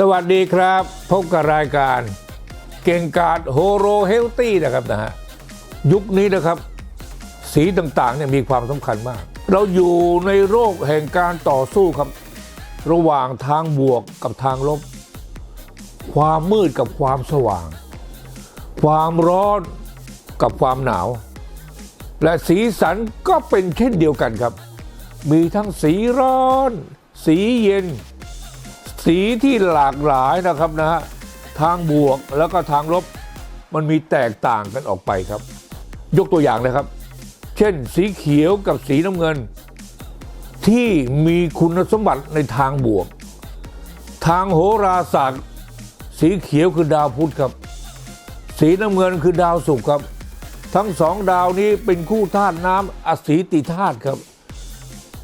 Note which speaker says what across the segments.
Speaker 1: สวัสดีครับ พบกับรายการเก่งกาดโฮโรเฮลตี้นะครับนะฮะยุคนี้นะครับสีต่างๆเนี่ยมีความสำคัญมาก เราอยู่ในโลกแห่งการต่อสู้ครับ ระหว่างทางบวกกับทางลบ ความมืดกับความสว่าง ความร้อนกับความหนาว และสีสันก็เป็นเช่นเดียวกันครับ มีทั้งสีร้อน สีเย็น สีที่หลากหลายนะครับนะฮะทางบวกแล้วก็ทางลบมันมีแตกต่างกันออกไปครับ ยกตัวอย่างนะครับ เช่น สีเขียวกับสีน้ำเงิน ที่มีคุณสมบัติในทางบวก ทางโหราศาสตร์ สีเขียวคือดาวพุธครับ สีน้ำเงินคือดาวศุกร์ครับ ทั้งสองดาวนี้เป็นคู่ธาตุน้ำอสีติธาตุครับ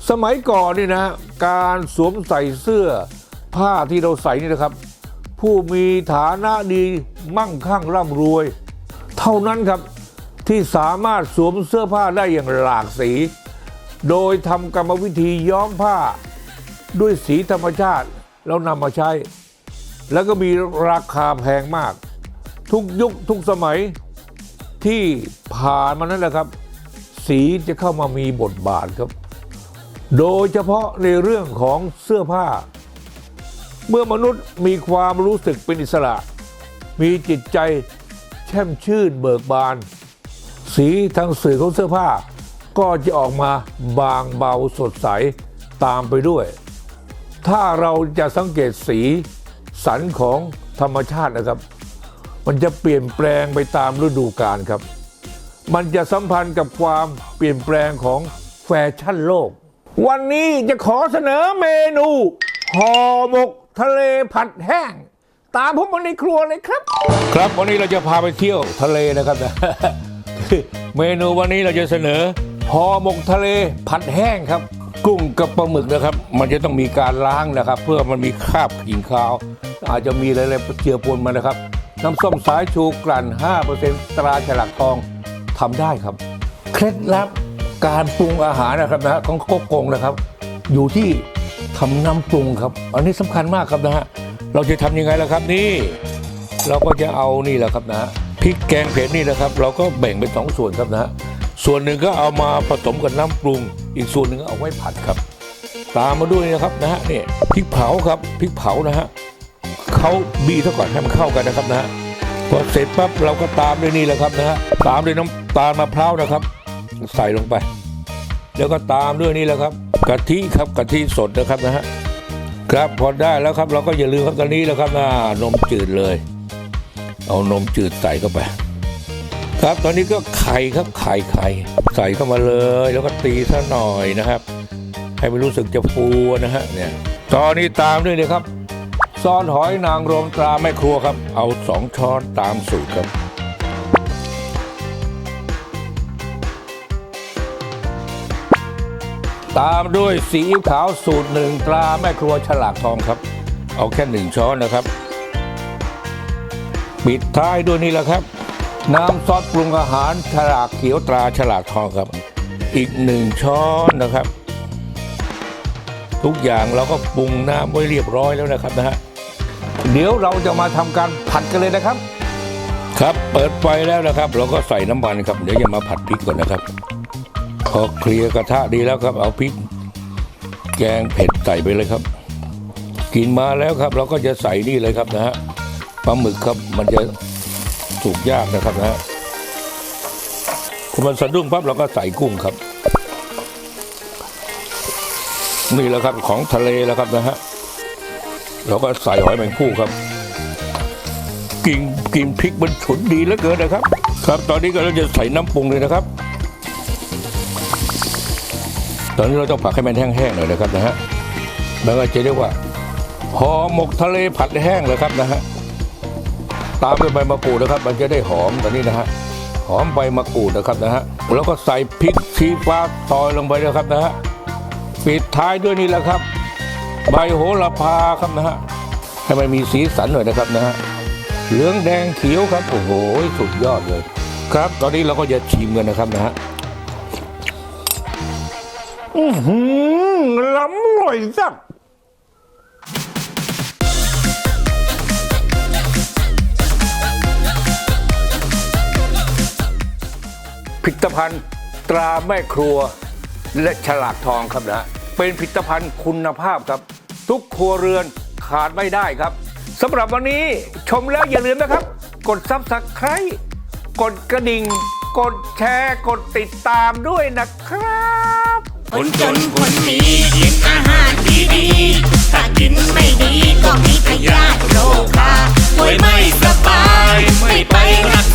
Speaker 1: สมัยก่อนนี่นะ การสวมใส่เสื้อ ผ้าที่เราใส่นี่นะครับ ผู้มีฐานะดีมั่งคั่งร่ำรวย เท่านั้นครับที่สามารถสวมเสื้อผ้าได้อย่างหลากสี โดยทำกรรมวิธีย้อมผ้าด้วยสีธรรมชาติแล้วนำมาใช้ แล้วก็มีราคาแพงมาก ทุกยุคทุกสมัยที่ผ่านมานั้นแหละครับ สีจะเข้ามามีบทบาทครับ โดยเฉพาะในเรื่องของเสื้อผ้า เมื่อมนุษย์มีความรู้สึกเป็นอิสระ มีจิตใจแช่มชื่นเบิกบาน สีทางสื่อของเสื้อผ้า ก็จะออกมาบางเบาสดใสตามไปด้วย ถ้าเราจะสังเกตสีสันของธรรมชาตินะครับ มันจะเปลี่ยนแปลงไปตามฤดูกาลครับ มันจะสัมพันธ์กับความเปลี่ยนแปลงของแฟชั่นโลก วันนี้จะขอเสนอเมนูห่อหมก ทะเลผัดแห้ง ตามผมมาในครัวเลยครับ ครับวันนี้เราจะพาไปเที่ยวทะเลนะครับนะ เมนูวันนี้เราจะเสนอห่อหมกทะเลผัดแห้งครับ กุ้งกับปลาหมึกนะครับ มันจะต้องมีการล้างนะครับ เพื่อมันมีคราบกลิ่นคาว อาจจะมีอะไรๆเจือปนมานะครับ น้ำส้มสายชูกลั่น 5%ตราฉลากทองทำได้ครับ เคล็ดลับการปรุงอาหารนะครับนะของก๊กกงนะครับ อยู่ที่ ทำน้ำปรุงครับ อันนี้สำคัญมากครับนะฮะเราจะทำยังไงล่ะครับนี่ เราก็จะเอานี่แหละครับนะพริกแกงเผ็ดนี่นะครับ เราก็แบ่งเป็นสองส่วนครับนะฮะส่วนหนึ่งก็เอามาผสมกับน้ำปรุง อีกส่วนหนึ่งก็เอาไว้ผัดครับ ตามมาด้วยนะครับนะฮะนี่พริกเผาครับพริกเผานะฮะเขาบีเท่าก่อนให้มันเข้ากันนะครับนะฮะพอเสร็จปั๊บเราก็ตามด้วยนี่แหละครับนะฮะตามด้วยน้ำตาลมะพร้าวนะครับ ใส่ลงไป แล้วก็ตามด้วยนี่แหละครับ กะทิครับกะทิสดนะครับนะฮะครับพอได้แล้วครับเราก็อย่าลืมครับตอนนี้แล้วครับนะนมจืดเลย เอานมจืดใส่เข้าไป ครับตอนนี้ก็ไข่ครับไข่ไข่ใส่เข้ามาเลย แล้วก็ตีซะหน่อยนะครับ ให้มันรู้สึกจะฟูนะฮะเนี่ยตอนนี้ตามด้วยนะครับซอสหอยนางรมตราแม่ครัวครับ เอาสองช้อนตามสูตรครับ ตามด้วยซีอิ๊วขาวสูตรหนึ่งตราแม่ครัวฉลากทองครับ เอาแค่หนึ่งช้อนนะครับ ปิดท้ายด้วยนี่แหละครับ น้ำซอสปรุงอาหารฉลากเขียวตราฉลากทองครับ อีกหนึ่งช้อนนะครับ ทุกอย่างเราก็ปรุงน้ำไว้เรียบร้อยแล้วนะครับนะฮะเดี๋ยวเราจะมาทำการผัดกันเลยนะครับ ครับเปิดไฟแล้วนะครับ เราก็ใส่น้ำมันครับเดี๋ยวจะมาผัดพริกก่อนนะครับ พอเคลียร์กระทะดีแล้วครับ เอาพริก แกงเผ็ดใส่ไปเลยครับ กินมาแล้วครับ เราก็จะใส่นี่เลยครับนะฮะปลาหมึกครับมันจะสุกยากนะครับนะฮะพอมันสะดุ้งปั๊บเราก็ใส่กุ้งครับ นี่แหละครับของทะเลแล้วครับนะฮะเราก็ใส่หอยแมงภู่ครับกลินกลินพริกมันฉุนดีเหลือเกินนะครับ ครับ ตอนนี้ก็เราจะใส่น้ำปรุงเลยนะครับ ตอนนี้เราต้องผัดให้มันแห้งๆหน่อยนะครับนะฮะแล้วก็จะเรียกว่าห่อหมกทะเลผัดแห้งเลยครับนะฮะตามด้วยใบมะกรูดนะครับ มันจะได้หอมตอนนี้นะฮะหอมใบมะกรูดนะครับนะฮะแล้วก็ใส่พริกชี้ฟ้าซอยลงไปนะครับนะฮะปิดท้ายด้วยนี่แหละครับ ใบโหระพาครับนะฮะให้มันมีสีสันหน่อยนะครับนะฮะเหลืองแดงเขียวครับโอ้โหสุดยอดเลย ครับ ตอนนี้เราก็จะชิมกันนะครับนะฮะ อื้อหือล้ำหน่ยสักผลิตภัณฑ์ตราแม่ครัวและฉลากทองครับนะ เป็นผลิตภัณฑ์คุณภาพครับ ทุกครัวเรือนขาดไม่ได้ครับสำหรับวันนี้ชมแล้วอย่าลืมนะครับ กดซับสไครต์กดกระดิ่ง กดแชร์ กดติดตามด้วยนะครับ
Speaker 2: คนจนคนมีกินอาหารดีดีถ้ากินไม่ดีก็มีพยาธิโรคราป่วยไม่สบายไม่ไปรัก